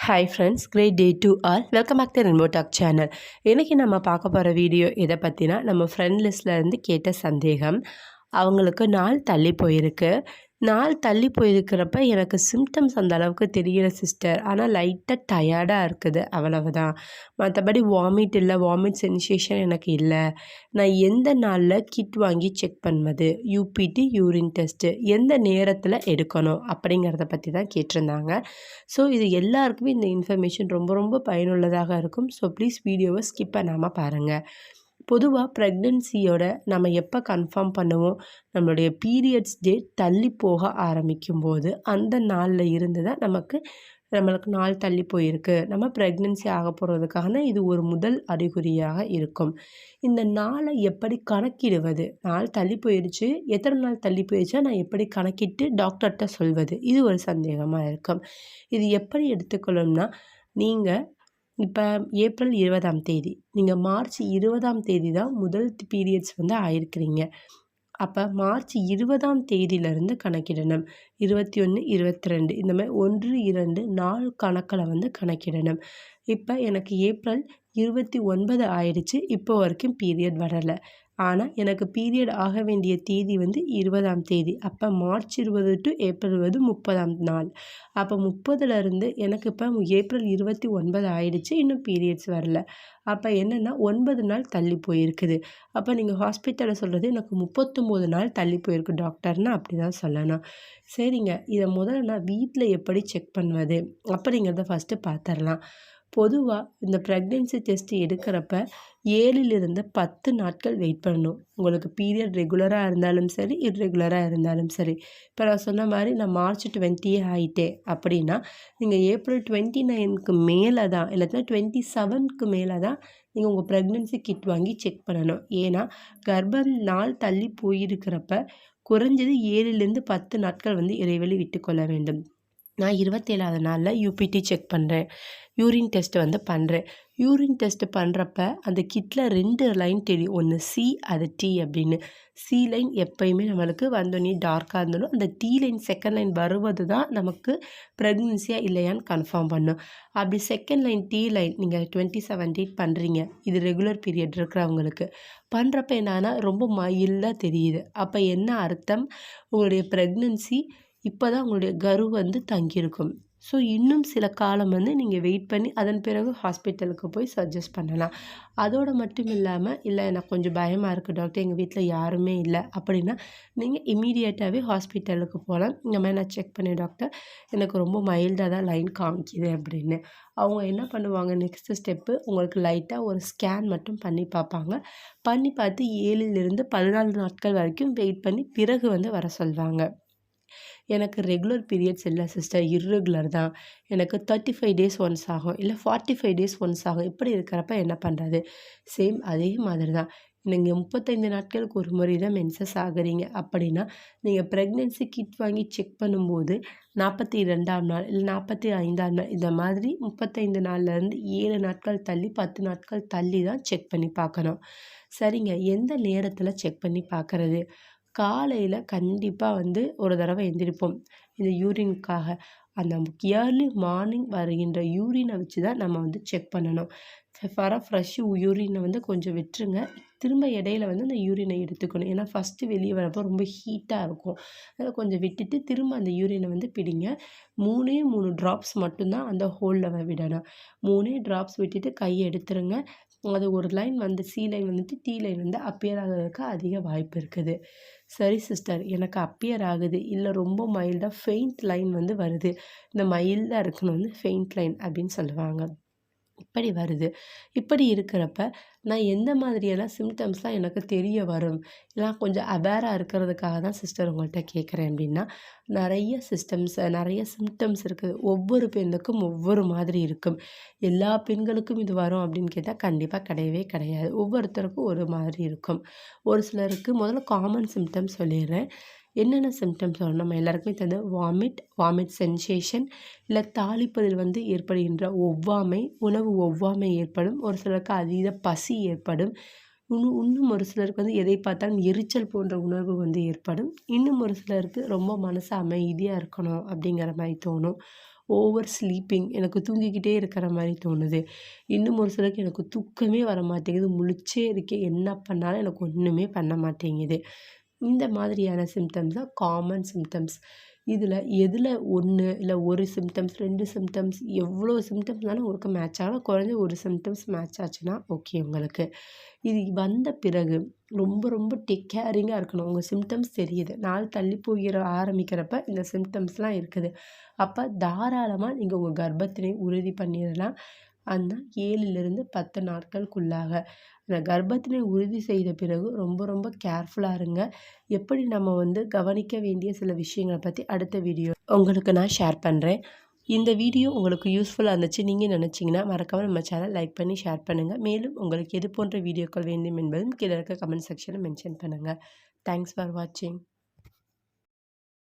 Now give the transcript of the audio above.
Hi friends great day to all welcome back to Rainbow Talk channel இன்றைக்கி நம்ம பார்க்க போகிற வீடியோ எதை பற்றினா நம்ம ஃப்ரெண்ட் லிஸ்ட்லேருந்து கேட்ட சந்தேகம் அவங்களுக்கு நாள் தள்ளி போயிருக்கு. நாள் தள்ளி போயிருக்கிறப்ப எனக்கு சிம்டம்ஸ் அந்த அளவுக்கு தெரியல சிஸ்டர் ஆனால் லைட்டாக டயர்டாக இருக்குது. அவ்வளவுதான். மற்றபடி வாமிட் இல்லை. வாமிட் சென்சேஷன் எனக்கு இல்லை. நான் எந்த நாளில் கிட் வாங்கி செக் பண்ணுவது? யூபிடி யூரின் டெஸ்ட்டு எந்த நேரத்தில் எடுக்கணும்? அப்படிங்கிறத பற்றி தான் கேட்டிருந்தாங்க. ஸோ இது எல்லாருக்குமே இந்த இன்ஃபர்மேஷன் ரொம்ப ரொம்ப பயனுள்ளதாக இருக்கும். ஸோ ப்ளீஸ் வீடியோவை ஸ்கிப் பண்ணாமல் பாருங்கள் பொதுவாக ப்ரெக்னென்சியோட நம்ம எப்போ கன்ஃபார்ம் பண்ணுவோம்? நம்மளுடைய பீரியட்ஸ் டேட் தள்ளி போக ஆரம்பிக்கும் போது அந்த நாளில் இருந்து தான் நமக்கு நம்மளுக்கு நாள் தள்ளி போயிருக்கு. நம்ம ப்ரெக்னென்சி ஆக போகிறதுக்கான இது ஒரு முதல் அறிகுறியாக இருக்கும். இந்த நாளை எப்படி கணக்கிடுவது? நாள் தள்ளி போயிடுச்சு எத்தனை நாள் தள்ளி போயிடுச்சா நான் எப்படி கணக்கிட்டு டாக்டர்கிட்ட சொல்வது? இது ஒரு சந்தேகமாக இருக்கும். இது எப்படி எடுத்துக்கொள்ளணும்னா நீங்கள் இப்போ ஏப்ரல் இருபதாம் தேதி. நீங்கள் மார்ச் இருபதாம் தேதி தான் முதல் பீரியட்ஸ் வந்து ஆயிருக்கிறீங்க. அப்போ மார்ச் இருபதாம் தேதியிலேருந்து கணக்கிடணும். இருபத்தி ஒன்று இருபத்தி ரெண்டு இந்த மாதிரி ஒன்று இரண்டு நாலு கணக்கில் வந்து கணக்கிடணும். இப்போ எனக்கு ஏப்ரல் இருபத்தி ஒன்பது ஆயிடுச்சு. இப்போ வரைக்கும் பீரியட் வரலை. ஆனால் எனக்கு பீரியட் ஆக வேண்டிய தேதி வந்து இருபதாம் தேதி. அப்போ மார்ச் இருபது டு ஏப்ரல் வந்து முப்பதாம் நாள். அப்போ முப்பதுலேருந்து எனக்கு இப்போ ஏப்ரல் இருபத்தி ஒன்பது ஆயிடுச்சு இன்னும் பீரியட்ஸ் வரல. அப்போ என்னென்னா ஒன்பது நாள் தள்ளி போயிருக்குது. அப்போ நீங்கள் ஹாஸ்பிட்டலில் சொல்கிறது எனக்கு முப்பத்தொம்போது நாள் தள்ளி போயிருக்கு டாக்டர்னு அப்படி தான் சொல்லணும். சரிங்க இதை முதல்ல நான் வீட்டில் எப்படி செக் பண்ணுவது? அப்படிங்கிறத ஃபஸ்ட்டு பார்த்துடலாம். பொதுவாக இந்த ப்ரெக்னென்சி டெஸ்ட் எடுக்கிறப்ப ஏழிலிருந்து பத்து நாட்கள் வெயிட் பண்ணணும். உங்களுக்கு பீரியட் ரெகுலராக இருந்தாலும் சரி இர்ரெகுலராக இருந்தாலும் சரி. இப்போ நான் சொன்ன மாதிரி நான் மார்ச் டுவெண்ட்டியே ஆகிட்டேன் அப்படின்னா நீங்கள் ஏப்ரல் டுவெண்ட்டி நைனுக்கு மேலே தான் இல்லாட்டினா டுவெண்ட்டி செவனுக்கு மேலே தான் நீங்கள் உங்கள் ப்ரெக்னென்சி கிட் வாங்கி செக் பண்ணணும். ஏன்னா கர்ப்பம் நாள் தள்ளி போயிருக்கிறப்ப குறைஞ்சது ஏழுலேருந்து பத்து நாட்கள் வந்து இடைவெளி விட்டுக்கொள்ள வேண்டும். நான் இருபத்தேழாவது நாளில் யூபிடி செக் பண்ணுறேன் யூரின் டெஸ்ட் வந்து பண்ணுறேன் யூரின் டெஸ்ட் பண்ணுறப்ப அந்த கிட்டில் ரெண்டு லைன் தெரியும். ஒன்று சி அது டி அப்படின்னு. சி லைன் எப்போயுமே நம்மளுக்கு வந்தோடனே டார்க்காக இருந்தாலும் அந்த டி லைன் செகண்ட் லைன் வருவது தான் நமக்கு ப்ரெக்னென்சியாக இல்லையான்னு கன்ஃபார்ம் பண்ணும். அப்படி செகண்ட் லைன் டி லைன் நீங்கள் டுவெண்ட்டி செவன் டேட் பண்ணுறீங்க இது ரெகுலர் பீரியட் இருக்கிறவங்களுக்கு. பண்ணுறப்ப என்னன்னா ரொம்ப மைல்டாக தெரியுது. அப்போ என்ன அர்த்தம்? உங்களுடைய ப்ரெக்னென்சி இப்போ தான் உங்களுடைய கரு வந்து தங்கியிருக்கும். ஸோ இன்னும் சில காலம் வந்து நீங்கள் வெயிட் பண்ணி அதன் பிறகு ஹாஸ்பிட்டலுக்கு போய் சஜஸ்ட் பண்ணலாம். அதோடு மட்டும் இல்லாமல் இல்லை எனக்கு கொஞ்சம் பயமாக இருக்குது டாக்டர் எங்கள் வீட்டில் யாருமே இல்லை அப்படின்னா நீங்கள் இமீடியட்டாகவே ஹாஸ்பிட்டலுக்கு போகலாம் இந்த மாதிரி நான் செக் பண்ணேன் டாக்டர் எனக்கு ரொம்ப மைல்டாக தான் லைன் காமிக்குது அப்படின்னு. அவங்க என்ன பண்ணுவாங்க நெக்ஸ்ட்டு ஸ்டெப்பு உங்களுக்கு லைட்டாக ஒரு ஸ்கேன் மட்டும் பண்ணி பார்ப்பாங்க. பண்ணி பார்த்து ஏழிலிருந்து பதினாலு நாட்கள் வரைக்கும் வெயிட் பண்ணி பிறகு வந்து வர சொல்லுவாங்க எனக்கு ரெகுலர் பீரியட்ஸ் இல்லை சிஸ்டர் இர்ரெகுலர் தான். எனக்கு தேர்ட்டி ஃபைவ் டேஸ் ஒன்ஸ் ஆகும். இல்லை ஃபார்ட்டி ஃபைவ் டேஸ் ஒன்ஸ் ஆகும். இப்படி இருக்கிறப்ப என்ன பண்ணுறது சேம் அதே மாதிரி தான். நீங்கள் முப்பத்தைந்து நாட்களுக்கு ஒரு முறை தான் மென்சஸ் ஆகுறீங்க. அப்படின்னா நீங்கள் ப்ரெக்னென்சி கிட் வாங்கி செக் பண்ணும்போது நாற்பத்தி ரெண்டாம் நாள் இல்லை நாற்பத்தி ஐந்தாம் நாள் இந்த மாதிரி முப்பத்தைந்து நாள்லேருந்து ஏழு நாட்கள் தள்ளி பத்து நாட்கள் தள்ளி தான் செக் பண்ணி பார்க்கணும். சரிங்க? எந்த நேரத்தில் செக் பண்ணி பார்க்குறது? காலையில் கண்டிப்பாக வந்து ஒரு தடவை எந்திரிப்போம். இந்த யூரினுக்காக அந்த இயர்லி மார்னிங் வருகின்ற யூரினை வச்சு தான் நம்ம வந்து செக் பண்ணணும். வர ஃப்ரெஷ் யூரினை வந்து கொஞ்சம் விட்டுருங்க. திரும்ப இடையில வந்து அந்த யூரினை எடுத்துக்கணும். ஏன்னா ஃபஸ்ட்டு வெளியே வரப்போ ரொம்ப ஹீட்டாக இருக்கும். அதை கொஞ்சம் விட்டுட்டு திரும்ப அந்த யூரினை வந்து பிடிங்க. மூணே மூணு ட்ராப்ஸ் மட்டும்தான் அந்த ஹோலில் விடணும். மூணே ட்ராப்ஸ் விட்டுட்டு கையை எடுத்துருங்க. அது ஒரு லைன் வந்து சி லைன் வந்துட்டு டி லைன் வந்து அப்பியர் ஆகிறதுக்கு அதிக வாய்ப்பு இருக்குது. சரி சிஸ்டர் எனக்கு அப்பியர் ஆகுது. இல்லை ரொம்ப மைல்டாக ஃபெயிண்ட் லைன் வந்து வருது. இந்த மைல்டாக இருக்கணும் வந்து ஃபெயிண்ட் லைன் அப்படின்னு சொல்லுவாங்க. இப்படி வருது. இப்படி இருக்கிறப்ப நான் எந்த மாதிரியான சிம்டம்ஸ்லாம் எனக்கு தெரிய வரும்? இல்லை கொஞ்சம் அவேராக இருக்கிறதுக்காக தான் சிஸ்டர் உங்கள்கிட்ட கேட்குறேன் அப்படின்னா நிறைய சிஸ்டம்ஸ் நிறைய சிம்டம்ஸ் இருக்குது. ஒவ்வொரு பெண்ணுக்கும் ஒவ்வொரு மாதிரி இருக்கும். எல்லா பெண்களுக்கும் இது வரும் அப்படின்னு கேட்டால் கண்டிப்பாக கிடையவே கிடையாது. ஒவ்வொருத்தருக்கும் ஒரு மாதிரி இருக்கும். ஒரு சிலருக்கு முதல்ல காமன் சிம்டம்ஸ் சொல்லிடுறேன். என்னென்ன சிம்டம்ஸ் வரும்? நம்ம எல்லாருக்குமே தெரிஞ்ச வாமிட் வாமிட் சென்சேஷன் இல்லை தாளிப்பதில் வந்து ஏற்படுகின்ற ஒவ்வாமை உணவு ஒவ்வாமை ஏற்படும். ஒரு சிலருக்கு அதீத பசி ஏற்படும். இன்னும் இன்னும் ஒரு சிலருக்கு வந்து எதை பார்த்தாலும் எரிச்சல் போன்ற உணர்வு வந்து ஏற்படும். இன்னும் ஒரு சிலருக்கு ரொம்ப மனசு அமைதியாக இருக்கணும் அப்படிங்கிற மாதிரி தோணும். ஓவர் ஸ்லீப்பிங் எனக்கு தூங்கிக்கிட்டே இருக்கிற மாதிரி தோணுது. இன்னும் ஒரு சிலருக்கு எனக்கு தூக்கமே வர மாட்டேங்குது முழிச்சே இருக்கேன் என்ன பண்ணாலும் எனக்கு ஒன்றுமே பண்ண மாட்டேங்குது. இந்த மாதிரியான சிம்டம்ஸ் தான் காமன் சிம்டம்ஸ் இதில் எதில் ஒன்று இல்லை ஒரு சிம்டம்ஸ் ரெண்டு சிம்டம்ஸ் எவ்வளோ சிம்டம்ஸ்னாலும் உங்களுக்கு மேட்ச் ஆகலாம். குறைஞ்ச ஒரு சிம்டம்ஸ் மேட்ச் ஆச்சுன்னா ஓகே உங்களுக்கு. இது வந்த பிறகு ரொம்ப ரொம்ப டேக் கேரிங்காக இருக்கணும். உங்கள் சிம்டம்ஸ் தெரியுது. நாள் தள்ளி போகிற ஆரம்பிக்கிறப்ப இந்த சிம்டம்ஸ்லாம் இருக்குது. அப்போ தாராளமாக நீங்கள் உங்கள் கர்ப்பத்தினை உறுதி பண்ணிடலாம். அந்த ஏழுலேருந்து பத்து நாட்களுக்குள்ளாக. அந்த கர்ப்பத்தினை உறுதி செய்த பிறகு ரொம்ப ரொம்ப கேர்ஃபுல்லாக இருங்க. எப்படி நம்ம வந்து கவனிக்க வேண்டிய சில விஷயங்களை பற்றி அடுத்த வீடியோ உங்களுக்கு நான் ஷேர் பண்ணுறேன் இந்த வீடியோ உங்களுக்கு யூஸ்ஃபுல்லாக இருந்துச்சு நீங்கள் நினச்சிங்கன்னா மறக்காமல் நம்ம சேனல் லைக் பண்ணி ஷேர் பண்ணுங்கள் மேலும் உங்களுக்கு எது போன்ற வீடியோக்கள் வேண்டும் என்பதும் கீழே இருக்க கமெண்ட் செக்ஷனில் மென்ஷன் பண்ணுங்கள் தேங்க்ஸ் ஃபார் வாட்சிங்